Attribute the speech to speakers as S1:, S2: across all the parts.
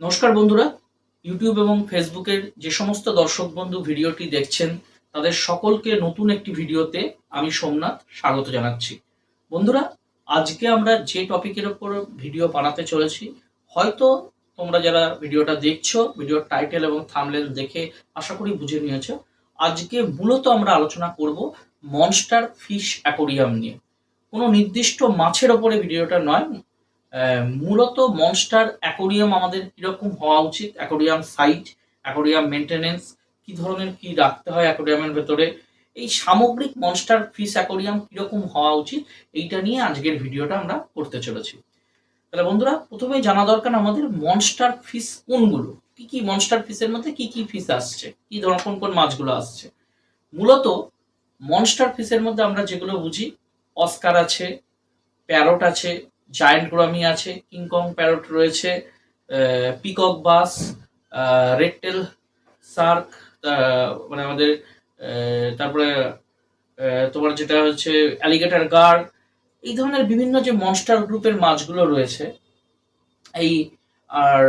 S1: নমস্কার বন্ধুরা। ইউটিউব এবং ফেসবুকের যে সমস্ত দর্শক বন্ধু ভিডিওটি দেখছেন, তাদের সকলকে নতুন একটি ভিডিওতে আমি সোমনাথ স্বাগত জানাচ্ছি। বন্ধুরা, আজকে আমরা যে টপিকের ওপর ভিডিও বানাতে চলেছি, হয়তো তোমরা যারা ভিডিওটা দেখছ ভিডিওর টাইটেল এবং থামলেন দেখে আশা করি বুঝে নিয়েছো, আজকে মূলত আমরা আলোচনা করব মনস্টার ফিশ অ্যাকোরিয়াম নিয়ে। কোনো নির্দিষ্ট মাছের ওপরে ভিডিওটা নয় মূলত মনস্টার অ্যাকোরিয়াম আমাদের কীরকম হওয়া উচিত? অ্যাকোরিয়াম সাইজ অ্যাকোরিয়াম মেনটেনেন্স কি ধরনের কি রাখতে হয় অ্যাকোরিয়ামের ভেতরে? এই সামগ্রিক মনস্টার ফিস অ্যাকোরিয়াম কীরকম হওয়া উচিত? এইটা নিয়ে আজকের ভিডিওটা আমরা করতে চলেছি। তাহলে বন্ধুরা প্রথমে জানা দরকার আমাদের মনস্টার ফিস কোনগুলো? কি কি মনস্টার ফিসের মধ্যে কি কি ফিশ আসছে? কি ধরনের, কোন কোন মাছগুলো আসছে? মূলত মনস্টার ফিসের মধ্যে আমরা যেগুলো বুঝি, অস্কার আছে প্যারট আছে জায়েন্ট গ্রামি আছে কিংকং প্যারট রয়েছে peacock bass red tail shark মানে আমাদের তারপরে তোমার যেটা হচ্ছে অ্যালিগেটার গার্ড এই ধরনের বিভিন্ন যে মনস্টার গ্রুপের মাছগুলো রয়েছে, এই আর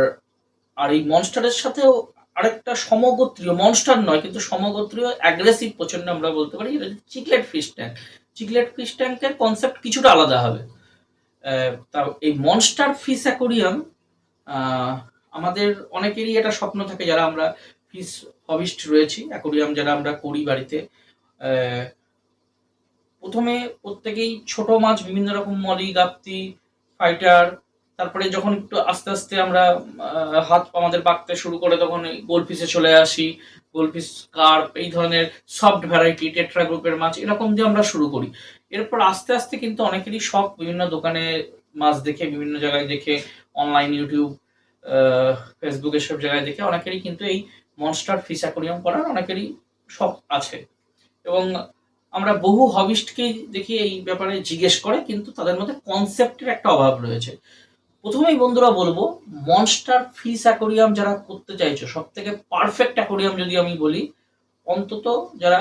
S1: আর এই মনস্টারের সাথেও আরেকটা সমগোত্রীয় মনস্টার নয়, কিন্তু সমগোত্রীয় অ্যাগ্রেসিভ প্রচণ্ড আমরা বলতে পারি chiclet fish tank chiclet fish ট্যাঙ্কের কনসেপ্ট কিছুটা আলাদা হবে। তা এই মনস্টার ফিশ অ্যাকোরিয়াম আমাদের অনেকেরই এটা স্বপ্ন থাকে যারা আমরা ফিশ হবিস্ট রয়েছি অ্যাকোরিয়াম যারা আমরা করি বাড়িতে। প্রথমে প্রত্যেকেই ছোট মাছ, বিভিন্ন রকম মলি, গাপ্তি ফাইটার তারপরে যখন একটু আস্তে আস্তে আমরা হাত আমাদের পাকতে শুরু করে তখন গোলফিসে চলে আসি। গোলফিস কার্প এই ধরনের সফট ভ্যারাইটি টেট্রা গ্রুপের মাছ, এরকম দিয়ে আমরা শুরু করি। এরপর আস্তে আস্তে কিন্তু অনেকেরই শখ বিভিন্ন দোকানে মাছ দেখে, বিভিন্ন জায়গায় দেখে অনলাইন ইউটিউব ফেসবুক এসব জায়গায় দেখে অনেকেরই কিন্তু এই মনস্টার ফিস অ্যাকোরিয়াম করার অনেকেরই শখ আছে। এবং আমরা বহু হবিস্টকেই দেখি এই ব্যাপারে জিজ্ঞেস করে, কিন্তু তাদের মধ্যে কনসেপ্টের একটা অভাব রয়েছে। প্রথমেই বন্ধুরা বলব মনস্টার ফিস অ্যাকোরিয়াম যারা করতে চাইছো সব থেকে পারফেক্ট অ্যাকোরিয়াম যদি আমি বলি, অন্তত যারা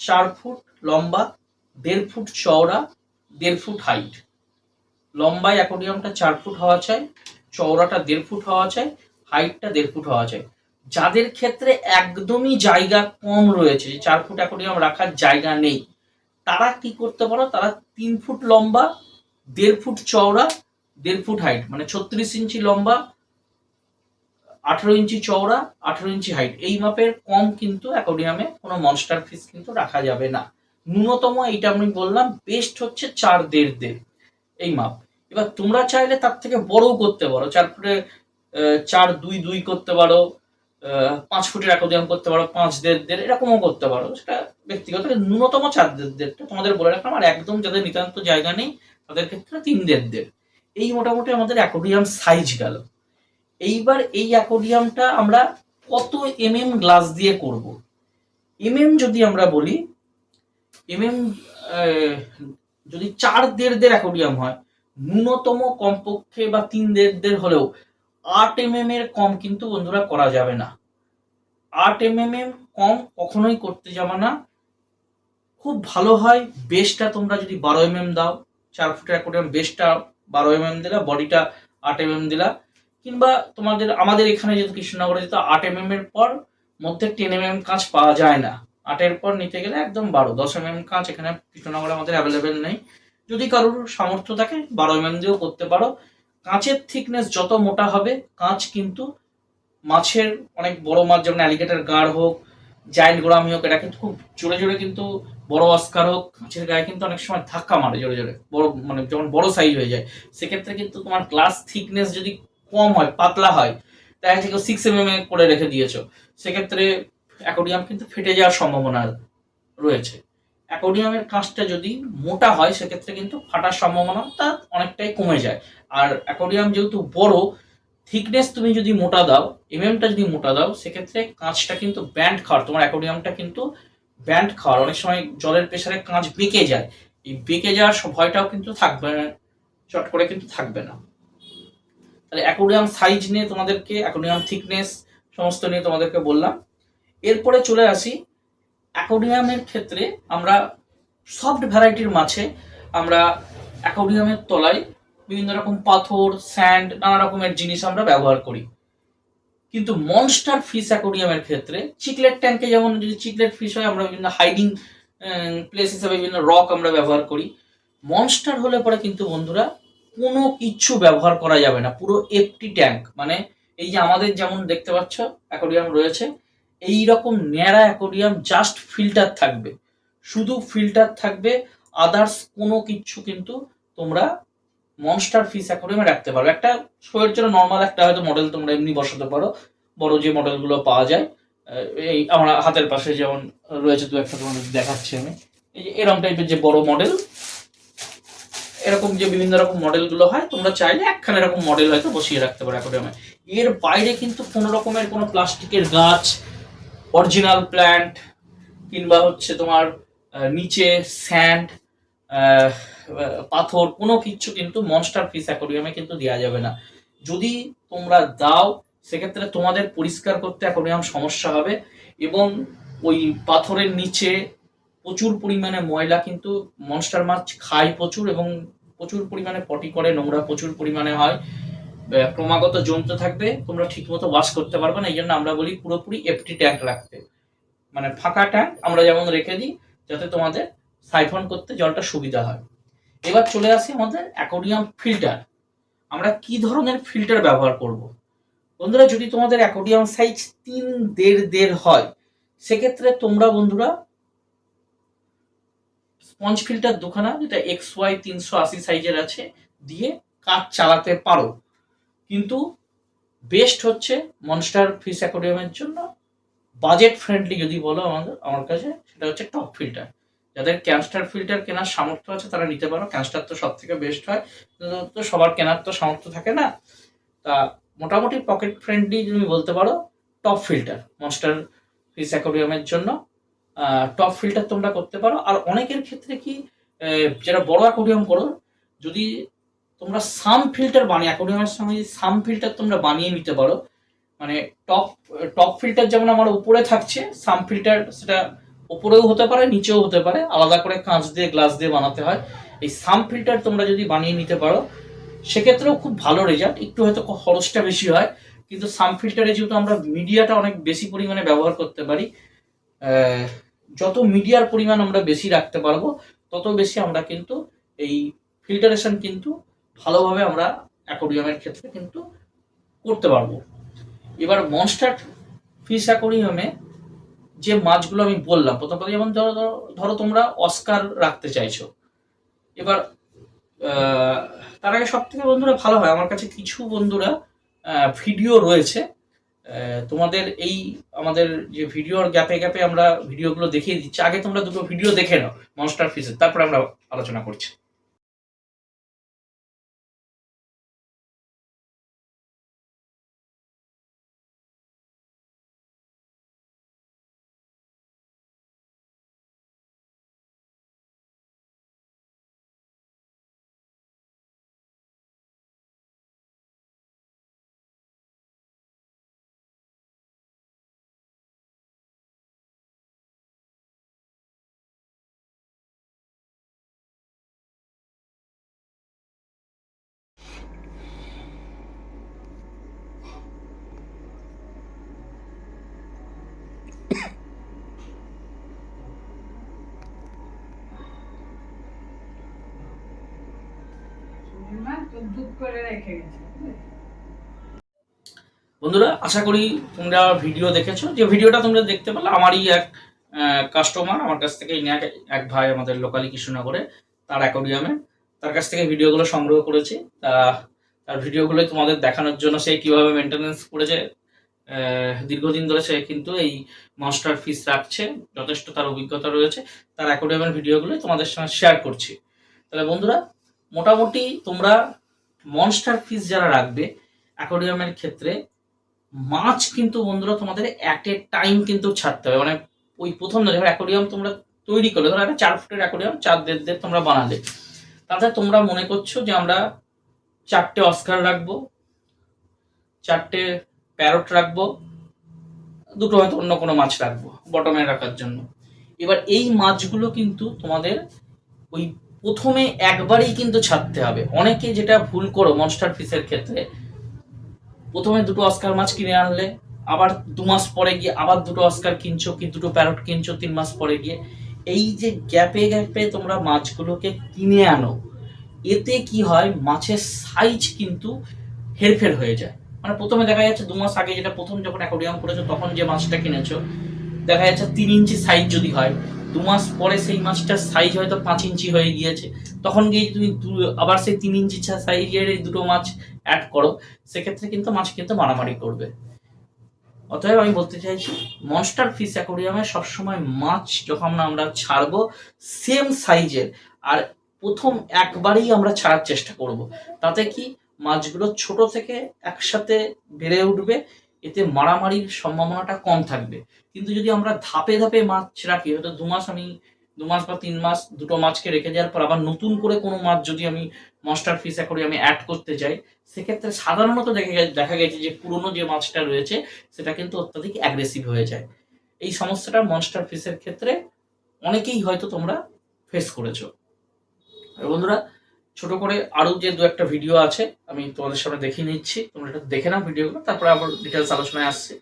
S1: চার ফুট লম্বা দেড় ফুট চওড়া, দেড় ফুট হাইট লম্বায় অ্যাকোরিয়ামটা চার ফুট হওয়া চাই, চওড়াটা দেড় ফুট হওয়া চাই হাইটটা দেড় ফুট হওয়া চাই। যাদের ক্ষেত্রে একদমই জায়গা কম রয়েছে চার ফুট অ্যাকোরিয়াম রাখার জায়গা নেই, তারা কি করতে পারো? তারা তিন ফুট লম্বা, দেড় ফুট চওড়া, দেড় ফুট হাইট মানে ছত্রিশ ইঞ্চি লম্বা, আঠেরো ইঞ্চি চওড়া, আঠেরো ইঞ্চি হাইট এই মাপের কম কিন্তু অ্যাকোরিয়ামে কোনো মনস্টার ফিস কিন্তু রাখা যাবে না। ন্যূনতম এইটা আমি বললাম বেস্ট হচ্ছে চার দেড় দেড়, এই মাপ। এবার তোমরা চাইলে তার থেকে বড়ও করতে পারো, চার ফুটে চার দুই দুই করতে পারো পাঁচ ফুটের অ্যাকোরিয়াম করতে পারো, পাঁচ দেড় দেড়, এরকমও করতে পারো। সেটা ব্যক্তিগত ন্যূনতম চার দেড় দেড়টা তোমাদের বলে রাখলাম, আর একদম যাদের নিতান্ত জায়গা নেই, তাদের ক্ষেত্রে তিন দেড় দেড়। এই মোটামুটি আমাদের অ্যাকোরিয়াম সাইজ গেল। এইবার এই অ্যাকোরিয়ামটা আমরা কত এমএম গ্লাস দিয়ে করব? এমএম যদি আমরা বলি এমএম যদি চার দেড় দেড় অ্যাকোরিয়াম হয়, ন্যূনতম কমপক্ষে বা তিন দেড় দেড় হলেও আট এমএম এর কম কিন্তু বন্ধুরা করা যাবে না। আট এমএম এর কম কখনোই করতে যাবে না। খুব ভালো হয় বেসটা তোমরা যদি বারো এমএম দাও, চার ফুটের অ্যাকোরিয়াম বেসটা বারো এমএম দিলা বডিটা আট এমএম দিলা, কিংবা তোমাদের, আমাদের এখানে যেহেতু কৃষ্ণনগরে যেহেতু আট এমএম এর পর মধ্যে টেন এমএম কাঁচ পাওয়া যায় না। আটের পর নিতে গেলে একদম বারো। দশ এম এম কাঁচ এখানে কৃষ্ণনগরে আমাদের অ্যাভেলেবেল নেই। যদি কারোর সামর্থ্য থাকে, বারো এম এম দিয়েও করতে পারো। কাঁচের থিকনেস যত মোটা হবে, কাঁচ কিন্তু মাছের অনেক বড় মাছ, যেমন অ্যালিগেটার গাড় হোক জায়েন্ট গোড়ামি হোক, এটা কিন্তু খুব জোরে জোরে কিন্তু বড় অস্কার হোক, কাঁচের গায়ে কিন্তু অনেক সময় ধাক্কা মারে জোরে জোরে। বড় মানে যখন বড় সাইজ হয়ে যায়, সেক্ষেত্রে কিন্তু তোমার গ্লাস থিকনেস যদি কম হয়, পাতলা হয় যাচ্ছে কেউ সিক্স এম এম করে রেখে দিয়েছ। সেক্ষেত্রে অ্যাকোরিয়াম কিন্তু ফেটে যাওয়ার সম্ভাবনা রয়েছে। অ্যাকোরিয়ামের কাঁচটা যদি মোটা হয়, সেক্ষেত্রে কিন্তু ফাটার সম্ভাবনাটা অনেকটাই কমে যায়। আর অ্যাকোরিয়াম যেহেতু বড় থিকনেস তুমি যদি মোটা দাও এমএমটা যদি মোটা দাও, সেক্ষেত্রে কাঁচটা কিন্তু ব্যান্ড খাওয়ার, তোমার অ্যাকোরিয়ামটা কিন্তু ব্যান্ড খাওয়ার। অনেক সময় জলের প্রেসারে কাঁচ বেঁকে যায়। এই বেঁকে যাওয়ার ভয়টাও কিন্তু থাকবে চট করে কিন্তু থাকবে না। তাহলে অ্যাকোরিয়াম সাইজ নিয়ে তোমাদেরকে, অ্যাকোরিয়াম থিকনেস সমস্ত নিয়ে তোমাদেরকে বললাম। এরপরে চলে আসি অ্যাকোরিয়ামের ক্ষেত্রে আমরা সফট ভ্যারাইটির মাছে আমরা অ্যাকোডিয়ামের তলায় বিভিন্ন রকম পাথর, স্যান্ড, নানা রকমের জিনিস আমরা ব্যবহার করি। কিন্তু মনস্টার ফিশ অ্যাকোরিয়ামের ক্ষেত্রে চিকলেট ট্যাঙ্কে যেমন যদি চিকলেট ফিশ হয়, আমরা বিভিন্ন হাইডিং প্লেস হিসাবে বিভিন্ন রক আমরা ব্যবহার করি। মনস্টার হলে পরে কিন্তু বন্ধুরা কোনো কিচ্ছু ব্যবহার করা যাবে না, পুরো এফটি ট্যাঙ্ক মানে এই যে আমাদের যেমন দেখতে পাচ্ছ অ্যাকোরিয়াম রয়েছে এই রকম ন্যাড়া অ্যাকোরিয়াম জাস্ট ফিল্টার থাকবে। শুধু ফিল্টার থাকবে আদার্স কোনো কিছু কিন্তু তোমরা মনস্টার ফিস অ্যাকোরিয়ামে রাখতে পারো একটা শোয়ের জন্য নর্মাল একটা হয়তো মডেল তোমরা এমনি বসাতে পারো। বড় যে মডেলগুলো পাওয়া যায় এই আমার হাতের পাশে যেমন রয়েছে দু একটা তোমাদের দেখাচ্ছি আমি। এই যে এরকম টাইপের যে বড় মডেল এরকম যে বিভিন্ন রকম মডেলগুলো হয়, তোমরা চাইলে একখানে এরকম মডেল হয়তো বসিয়ে রাখতে পারো অ্যাকোরিয়ামে এর বাইরে কিন্তু কোনো রকমের কোনো প্লাস্টিকের গাছ অরিজিনাল প্ল্যান্ট কিংবা হচ্ছে তোমার নিচে স্যান্ড পাথর, কোনো কিছু কিন্তু মনস্টার ফিস অ্যাকোরিয়ামে কিন্তু দেওয়া যাবে না। যদি তোমরা দাও, সেক্ষেত্রে তোমাদের পরিষ্কার করতে অ্যাকোরিয়াম সমস্যা হবে এবং ওই পাথরের নিচে প্রচুর পরিমাণে ময়লা কিন্তু মনস্টার মাছ খায় প্রচুর এবং প্রচুর পরিমাণে পটি করে, নোংরা প্রচুর পরিমাণে হয়। ক্রমাগত জমতে থাকবে, তোমরা ঠিকমতো ওয়াশ করতে পারবে না, এই জন্য আমরা বলি পুরোপুরি এফটি ট্যাঙ্ক রাখতে। মানে ফাঁকা ট্যাঙ্ক আমরা যেমন রেখে দিই, যাতে তোমাদের সাইফন করতে জলটা সুবিধা হয়। এবার চলে আসি আমাদের অ্যাকোরিয়াম ফিল্টার আমরা কি ধরনের ফিল্টার ব্যবহার করব? বন্ধুরা, যদি তোমাদের অ্যাকোরিয়াম সাইজ তিন, দেড় দেড় হয়, সেক্ষেত্রে তোমরা বন্ধুরা স্পঞ্জ ফিল্টার দুখানা, যেটা এক্স ওয়াই তিনশো আশি সাইজের আছে, দিয়ে কাজ চালাতে পারো। কিন্তু বেস্ট হচ্ছে মনস্টার ফিশ অ্যাকোরিয়ামের জন্য বাজেট ফ্রেন্ডলি যদি বলো আমাদের, আমার কাছে, সেটা হচ্ছে টপ ফিল্টার যাদের ক্যানস্টার ফিল্টার কেনার সামর্থ্য আছে, তারা নিতে পারো। ক্যানস্টার তো সব থেকে বেস্ট হয়। তো সবার কেনার তো সামর্থ্য থাকে না। তা মোটামুটি পকেট ফ্রেন্ডলি তুমি বলতে পারো টপ ফিল্টার মনস্টার ফিশ অ্যাকোরিয়ামের জন্য। টপ ফিল্টার তোমরা করতে পারো। আর অনেকের ক্ষেত্রে কি যারা বড় অ্যাকোরিয়াম করো, যদি তোমরা সাম ফিল্টার বানিয়ে অ্যাকোরিয়ামের সঙ্গে সাম ফিল্টার তোমরা বানিয়ে নিতে পারো মানে টপ টপ ফিল্টার যেমন আমার উপরে থাকছে, সাম ফিল্টার সেটা উপরেও হতে পারে, নিচেও হতে পারে, আলাদা করে কাঁচ দিয়ে, গ্লাস দিয়ে বানাতে হয়। এই সাম ফিল্টার তোমরা যদি বানিয়ে নিতে পারো, সেক্ষেত্রেও খুব ভালো রেজাল্ট একটু হয়তো খরচটা বেশি হয়, কিন্তু সাম ফিল্টারে যেহেতু আমরা মিডিয়াটা অনেক বেশি পরিমাণে ব্যবহার করতে পারি যত মিডিয়ার পরিমাণ আমরা বেশি রাখতে পারব, তত বেশি আমরা কিন্তু এই ফিল্টারেশন কিন্তু ভালোভাবে আমরা অ্যাকোরিয়ামের ক্ষেত্রে কিন্তু করতে পারব। এবার মনস্টার ফিশ অ্যাকোরিয়ামে যে মাছগুলো আমি বললাম, প্রথম কথা যেমন ধরো, ধরো- ধরো তোমরা অস্কার রাখতে চাইছো। এবার তার আগে সব থেকে বন্ধুরা ভালো হয়, আমার কাছে কিছু বন্ধুরা ভিডিও রয়েছে। তোমাদের এই আমাদের যে ভিডিওর গ্যাপে গ্যাপে আমরা ভিডিওগুলো দেখিয়ে দিচ্ছি। আগে তোমরা দুটো ভিডিও দেখে নাও মনস্টার ফিসের তারপরে আমরা আলোচনা করছি।
S2: করে রেখে গেছে।
S1: বন্ধুরা, আশা করি তোমরা ভিডিও দেখেছ। যে ভিডিওটা তোমরা দেখতে পেলে, আমারই এক কাস্টমার আমার কাছ থেকে এক এক ভাই আমাদের লোকালি কৃষ্ণনগরে, তার অ্যাকোরিয়ামে তার কাছ থেকে ভিডিওগুলো সংগ্রহ করেছি। তা, তার ভিডিওগুলো তোমাদের দেখানোর জন্য সে কীভাবে মেনটেনেন্স করেছে দীর্ঘদিন ধরে সে কিন্তু এই মাস্টার ফিস রাখছে। যথেষ্ট তার অভিজ্ঞতা রয়েছে। তার অ্যাকোরিয়ামের ভিডিওগুলো তোমাদের সঙ্গে শেয়ার করছি। তাহলে বন্ধুরা, মোটামুটি তোমরা মনস্টার ফিস যারা রাখবে অ্যাকোরিয়ামের ক্ষেত্রে, মাছ কিন্তু বন্ধুরা তোমাদের অ্যাট এ টাইম কিন্তু ছাড়তে হবে। মানে ওই প্রথম ধরে অ্যাকোরিয়াম তোমরা তৈরি করলে, ধরো একটা চার ফুটের অ্যাকোরিয়াম চার দেড় দেড় তোমরা বানালে। তাতে তোমরা মনে করছ যে আমরা চারটে অস্কার রাখব, চারটে প্যারট রাখব, দুটো হয়তো অন্য কোনো মাছ রাখব বটমে রাখার জন্য। এবার এই মাছগুলো কিন্তু তোমাদের ওই প্রথমে একবারেই কিন্তু ছাড়তে হবে। অনেকে যেটা ভুল করো মনস্টার ফিশের ক্ষেত্রে, প্রথমে দুটো অস্কার মাছ কিনে আনলে, আবার দু মাস পরে গিয়ে আবার দুটো অস্কার কিনছো, কি দুটো প্যারট কিনছো তিন মাস পরে গিয়ে। এই যে গ্যাপে গ্যাপে তোমরা মাছগুলোকে কিনে আনো, এতে কি হয়, মাছের সাইজ কিন্তু হেরফের হয়ে যায়। মানে প্রথমে দেখা যাচ্ছে দু মাস আগে যেটা প্রথম যখন অ্যাকোরিয়াম করেছ, তখন যে মাছটা কিনেছো, দেখা যাচ্ছে তিন ইঞ্চি সাইজ যদি হয় দু মাস পরে সেই মাছটার সাইজ হয়তো পাঁচ ইঞ্চি হয়ে গিয়েছে। তখন গিয়ে তুমি আবার সেই তিন ইঞ্চি সাইজের এই দুটো মাছ অ্যাড করো, সেক্ষেত্রে কিন্তু মাছ কিন্তু মারামারি করবে। অতএব আমি বলতে চাইছি মনস্টার ফিশ অ্যাকোরিয়ামে সবসময় মাছ যখন আমরা ছাড়বো সেম সাইজের আর প্রথম একবারেই আমরা ছাড়ার চেষ্টা করব। তাতে কি মাছগুলো ছোট থেকে একসাথে বেড়ে উঠবে এতে মারামারির সম্ভাবনাটা কম থাকবে। কিন্তু যদি আমরা ধাপে ধাপে মাছ রাখি, হয়তো দু মাস আমি, দু মাস বা তিন মাস দুটো মাছকে রেখে দেওয়ার পর আবার নতুন করে কোনো মাছ যদি আমি মনস্টার ফিশ অ্যাকোরিয়ামে অ্যাড করতে যাই সেক্ষেত্রে সাধারণত দেখা গে- দেখা গেছে যে পুরনো যে মাছটা রয়েছে, সেটা কিন্তু অত্যাধিক অ্যাগ্রেসিভ হয়ে যায়। এই সমস্যাটা মনস্টার ফিশের ক্ষেত্রে অনেকেই হয়তো তোমরা ফেস করেছ। বন্ধুরা ছোট করে আরও যে দু একটা ভিডিও আছে, আমি তোমাদের সামনে দেখিয়ে নিচ্ছি। তোমরা এটা দেখে নাও ভিডিওগুলো তারপরে আবার ডিটেলস আলোচনায় আসছে।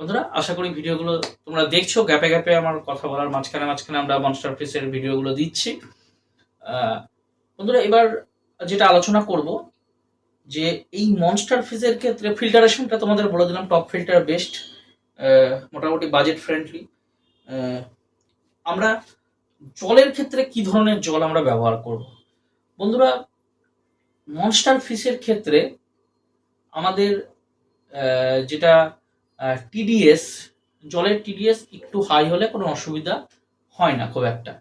S1: বন্ধুরা, আশা করি ভিডিওগুলো তোমরা দেখছ। গ্যাপে গ্যাপে আমার কথা বলার মাঝখানে মাঝখানে আমরা মনস্টার ফিসের ভিডিওগুলো দিচ্ছি। বন্ধুরা, এবার যেটা আলোচনা করব, যে এই মনস্টার ফিসের ক্ষেত্রে ফিল্টারেশনটা তোমাদের বলে দিলাম টপ ফিল্টার বেস্ট মোটামুটি বাজেট ফ্রেন্ডলি আমরা জলের ক্ষেত্রে কি ধরনের জল আমরা ব্যবহার করব? বন্ধুরা মনস্টার ফিসের ক্ষেত্রে আমাদের যেটা টিডিএস জলের টিডিএস একটু হাই হলে কোনো অসুবিধা হয় না খুব একটা।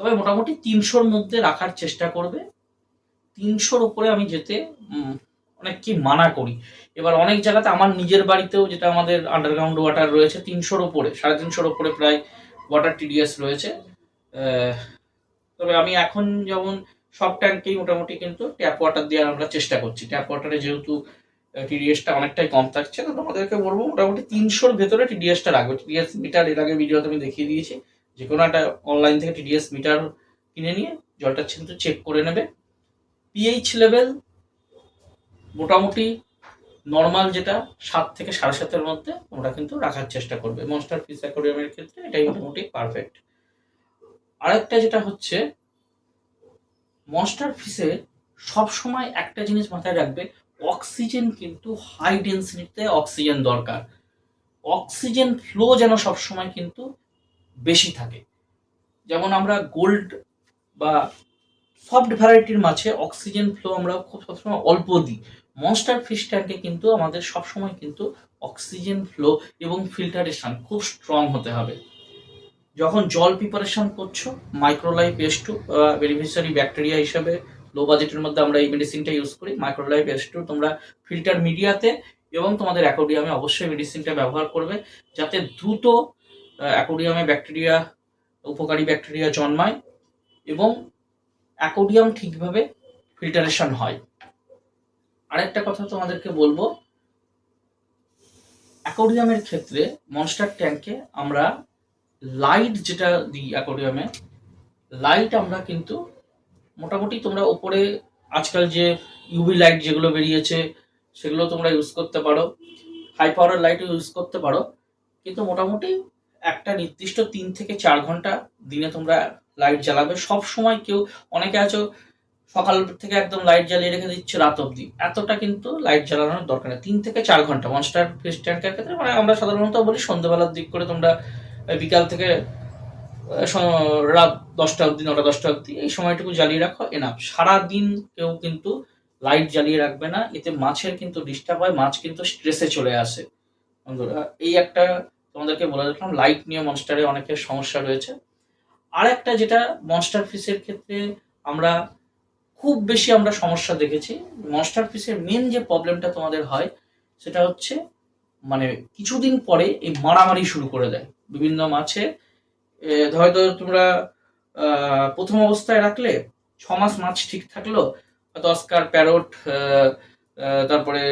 S1: তবে মোটামুটি তিনশোর মধ্যে রাখার চেষ্টা করবে। তিনশোর উপরে আমি যেতে উম, অনেক কি মানা করি। এবার অনেক জায়গাতে আমার নিজের বাড়িতেও যেটা আমাদের আন্ডারগ্রাউন্ড ওয়াটার রয়েছে তিনশোর উপরে সাড়ে তিনশোর উপরে প্রায় ওয়াটার টিডিএস রয়েছে। তবে আমি এখন যেমন সব ট্যাঙ্কেই মোটামুটি কিন্তু ট্যাপ ওয়াটার দেওয়ার আমরা চেষ্টা করছি। ট্যাপ ওয়াটারে যেহেতু টিডিএসটা অনেকটাই কম থাকছে, তো তোমাদেরকে বলব মোটামুটি তিনশোর ভেতরে টিডিএসটা রাখবে। টিডিএস মিটার এর আগে ভিডিওতে আমি দেখিয়ে দিয়েছি, যে কোনো একটা অনলাইন থেকে টিডিএস মিটার কিনে নিয়ে জলটা কিন্তু চেক করে নেবে। পিএইচ লেভেল মোটামুটি নর্মাল যেটা, সাত থেকে সাড়ে সাতের মধ্যে তোমরা কিন্তু রাখার চেষ্টা করবে। মনস্টার ফিস অ্যাকোরিয়ামের ক্ষেত্রে এটাই মোটামুটি পারফেক্ট আরেকটা যেটা হচ্ছে মনস্টার ফিসে সবসময় একটা জিনিস মাথায় রাখবে অক্সিজেন কিন্তু হাই ডেন্সিটিতে অক্সিজেন দরকার। অক্সিজেন ফ্লো যেন সবসময় কিন্তু বেশি থাকে। যেমন আমরা গোল্ড বা সফট ভ্যারাইটির মাছে অক্সিজেন ফ্লো আমরা খুব সবসময় অল্প দিই। মনস্টার ফিশ ট্যাঙ্কে কিন্তু আমাদের সবসময় কিন্তু অক্সিজেন ফ্লো এবং ফিল্টারেশন খুব স্ট্রং হতে হবে। যখন জল প্রিপারেশন করছ microlife S two beneficiary bacteria হিসাবে লো বাজেটের মধ্যে আমরা এই মেডিসিনটা ইউজ করি। মাইক্রোলাইফ এস টু তোমরা ফিল্টার মিডিয়াতে এবং তোমাদের অ্যাকোডিয়ামে অবশ্যই মেডিসিনটা ব্যবহার করবে যাতে দ্রুত অ্যাকোডিয়ামে ব্যাকটেরিয়া উপকারী ব্যাকটেরিয়া জন্মায় এবং অ্যাকোডিয়াম ঠিকভাবে ফিল্টারেশন হয়। আরেকটা কথা তোমাদেরকে বলব অ্যাকোডিয়ামের ক্ষেত্রে মনস্টার ট্যাঙ্কে আমরা লাইট যেটা দিই অ্যাকোডিয়ামে লাইট আমরা কিন্তু মোটামুটি তোমরা ওপরে আজকাল যে ইউভি লাইট যেগুলো বেরিয়েছে, সেগুলো তোমরা ইউজ করতে পারো। হাই পাওয়ারের লাইটও ইউজ করতে পারো। কিন্তু মোটামুটি একটা নির্দিষ্ট তিন থেকে চার ঘণ্টা দিনে তোমরা লাইট জ্বালাবে। সব সময় কেউ, অনেকে আছো, সকাল থেকে একদম লাইট জ্বালিয়ে রেখে দিচ্ছে রাত অবধি। এতটা কিন্তু লাইট জ্বালানোর দরকার নেই। তিন থেকে চার ঘণ্টা। মনস্টার ফিস ট্যাঙ্কের ক্ষেত্রে মানে আমরা সাধারণত বলি সন্ধ্যেবেলার দিক করে তোমরা বিকাল থেকে রাত দশটা অবধি, নটা দশটা অবধি, এই সময়টুকু জ্বালিয়ে রাখো এনাফ সারাদিন কেউ কিন্তু লাইট জ্বালিয়ে রাখবে না, এতে মাছের কিন্তু ডিস্টার্ব হয়, মাছ কিন্তু স্ট্রেসে চলে আসে। বন্ধুরা, এই একটা তোমাদেরকে বলে রাখলাম লাইট নিয়ে মনস্টারে অনেকের সমস্যা রয়েছে। আর একটা যেটা মনস্টার ফিসের ক্ষেত্রে আমরা খুব বেশি আমরা সমস্যা দেখেছি মনস্টার ফিসের মেন যে প্রবলেমটা তোমাদের হয়, সেটা হচ্ছে মানে কিছুদিন পরে এই মারামারি শুরু করে দেয়। বিভিন্ন মাছে হয়তো তোমরা প্রথম অবস্থায় রাখলে ছমাস মাছ ঠিক থাকল, হয়তো অস্কার, প্যারোট তারপরে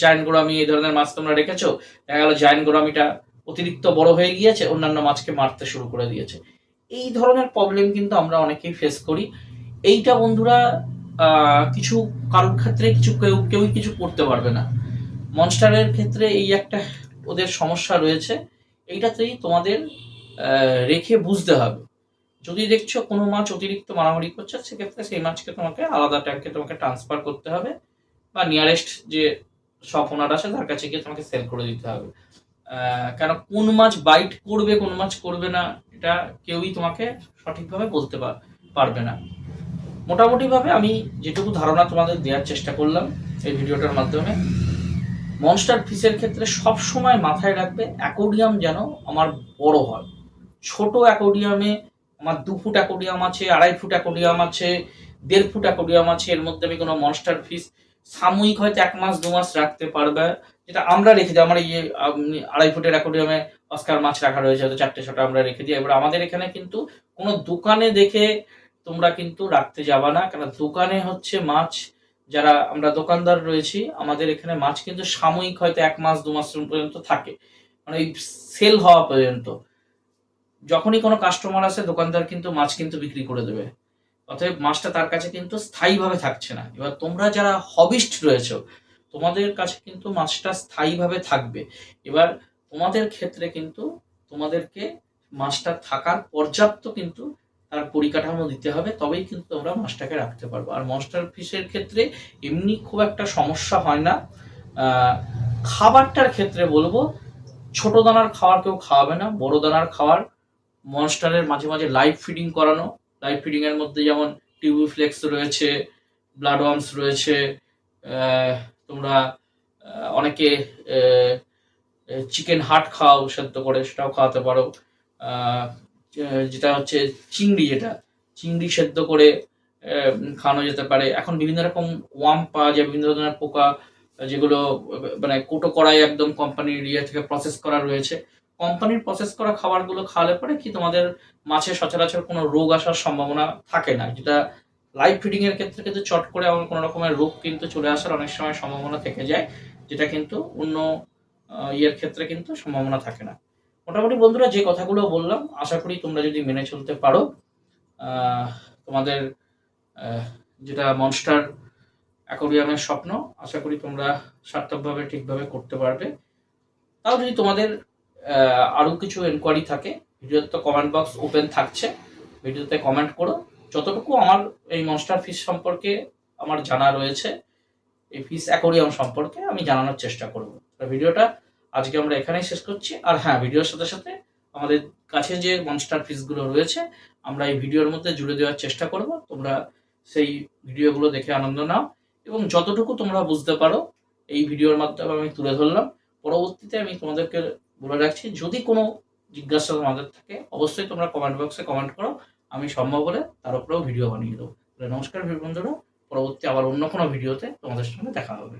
S1: জায়ান্ট গোরামি এই ধরনের মাছ তোমরা রেখেছো, দেখা গেল জায়ান্ট গোরামিটা অতিরিক্ত বড় হয়ে গিয়েছে, অন্যান্য মাছকে মারতে শুরু করে দিয়েছে। এই ধরনের প্রবলেম কিন্তু আমরা অনেকেই ফেস করি। এইটা বন্ধুরা কিছু কারোর ক্ষেত্রে কিছু কেউ, কেউই কিছু করতে পারবে না। মনস্টারের ক্ষেত্রে এই একটা ওদের সমস্যা রয়েছে। এইটাতেই তোমাদের রেখে বুঝতে হবে। যদি দেখছ কোনো মাছ অতিরিক্ত মারামারি করছে, সেক্ষেত্রে সেই মাছকে তোমাকে আলাদা ট্যাঙ্কে তোমাকে ট্রান্সফার করতে হবে বা নিয়ারেস্ট যে শপ ওনার আছে, তার কাছে গিয়ে তোমাকে সেল করে দিতে হবে। কেন কোন মাছ বাইট করবে, কোন মাছ করবে না, এটা কেউই তোমাকে সঠিকভাবে বলতে পারবে না। মোটামুটিভাবে আমি যেটুকু ধারণা তোমাদের দেওয়ার চেষ্টা করলাম এই ভিডিওটার মাধ্যমে মনস্টার ফিসের ক্ষেত্রে সব সময় মাথায় রাখবে অ্যাকোডিয়াম যেন আমার বড় হয়। ছোট অ্যাকোডিয়ামে আমার দু ফুট অ্যাকোডিয়াম আছে, আড়াই ফুট অ্যাকোডিয়াম আছে, দেড় ফুট অ্যাকোডিয়াম আছে, এর মধ্যে আমি কোনো মনস্টার ফিস সাময়িক হয়তো এক মাস, দু মাস রাখতে পারবে। যেটা আমরা রেখে দিই, আমার ইয়ে আড়াই ফুটের অ্যাকোডিয়ামে অস্কার মাছ রাখা রয়েছে, হয়তো চারটে, ছটা আমরা রেখে দিই। এবার আমাদের এখানে কিন্তু কোনো দোকানে দেখে তোমরা কিন্তু রাখতে যাবা না কারণ দোকানে হচ্ছে মাছ, যারা আমরা দোকানদার রয়েছি, আমাদের এখানে মাছ কিন্তু সাময়িক হয়তো এক মাস, দু মাস পর্যন্ত থাকে। মানে সেল হওয়া পর্যন্ত। যখনই কোনো কাস্টমার আসে, দোকানদার কিন্তু মাছ কিন্তু বিক্রি করে দেবে। অতএব মাছটা তার কাছে কিন্তু স্থায়ীভাবে থাকছে না। এবার তোমরা যারা হবিস্ট রয়েছো, তোমাদের কাছে কিন্তু মাছটা স্থায়ীভাবে থাকবে। এবার তোমাদের ক্ষেত্রে কিন্তু তোমাদেরকে মাছটা থাকার পর্যাপ্ত কিন্তু তার পরিকাঠামো দিতে হবে, তবেই কিন্তু তোমরা মাছটাকে রাখতে পারব। আর মনস্টার ফিশের ক্ষেত্রে এমনি খুব একটা সমস্যা হয় না। খাবারটার ক্ষেত্রে বলব, ছোট দানার খাওয়ার কেউ খাওয়াবে না, বড় দানার খাবার মনস্টারের মাঝে মাঝে লাইভ ফিডিং করানো। লাইভ ফিডিং এর মধ্যে যেমন টিউবিফ্লেক্স রয়েছে ব্লাড ওয়ার্মস রয়েছে তোমরা অনেকে চিকেন হার্ট খাও সেদ্ধ করে সেটাও খাওয়াতে পারো। যেটা হচ্ছে চিংড়ি যেটা, চিংড়ি সেদ্ধ করে খাওয়ানো যেতে পারে। এখন বিভিন্ন রকম ওয়াম পাওয়া যায়, বিভিন্ন ধরনের পোকা, যেগুলো মানে কোটো করাই একদম কোম্পানির ইয়ে থেকে প্রসেস করা রয়েছে। কোম্পানির প্রসেস করা খাবারগুলো খাওয়ালে পরে কি তোমাদের মাছের সচরাচর কোনো রোগ আসার সম্ভাবনা থাকে না? যেটা লাইভ ফিডিং এর ক্ষেত্রে কিন্তু চট করে এমন কোনো রকমের রোগ কিন্তু চলে আসার অনেক সময় সম্ভাবনা থেকে যায়, যেটা কিন্তু অন্য ইয়ের ক্ষেত্রে কিন্তু সম্ভাবনা থাকে না। মোটামুটি বন্ধুরা যে কথাগুলো বললাম, আশা করি তোমরা যদি মেনে চলতে পারো তোমাদের যেটা মনস্টার অ্যাকোরিয়ামের স্বপ্ন, আশা করি তোমরা সার্থকভাবে, ঠিকভাবে করতে পারবে। তাও যদি তোমাদের আহ, আরও কিছু এনকোয়ারি থাকে ভিডিওতে তো কমেন্ট বক্স ওপেন থাকছে ভিডিওতে কমেন্ট করো। যতটুকু আমার এই মনস্টার ফিস সম্পর্কে আমার জানা রয়েছে এই ফিস অ্যাকোরিয়াম সম্পর্কে আমি জানানোর চেষ্টা করব। ভিডিওটা আজকে আমরা এখানেই শেষ করছি। আর হ্যাঁ ভিডিওর সাথে সাথে আমাদের কাছে যে মনস্টার ফিশগুলো রয়েছে আমরা এই ভিডিওর মধ্যে জুড়ে দেওয়ার চেষ্টা করব। তোমরা সেই ভিডিওগুলো দেখে আনন্দ নাও এবং যতটুকু তোমরা বুঝতে পারো এই ভিডিওর মাধ্যমে আমি তুলে ধরলাম। পরবর্তীতে আমি তোমাদেরকে বলে রাখছি, যদি কোনো জিজ্ঞাসা তোমাদের থাকে, অবশ্যই তোমরা কমেন্ট বক্সে কমেন্ট করো, আমি সম্ভব হলে তার উপরেও ভিডিও বানিয়ে দেবো। তাহলে নমস্কার বন্ধুরা, পরবর্তী আবার অন্য কোনো ভিডিওতে তোমাদের সঙ্গে দেখা হবে।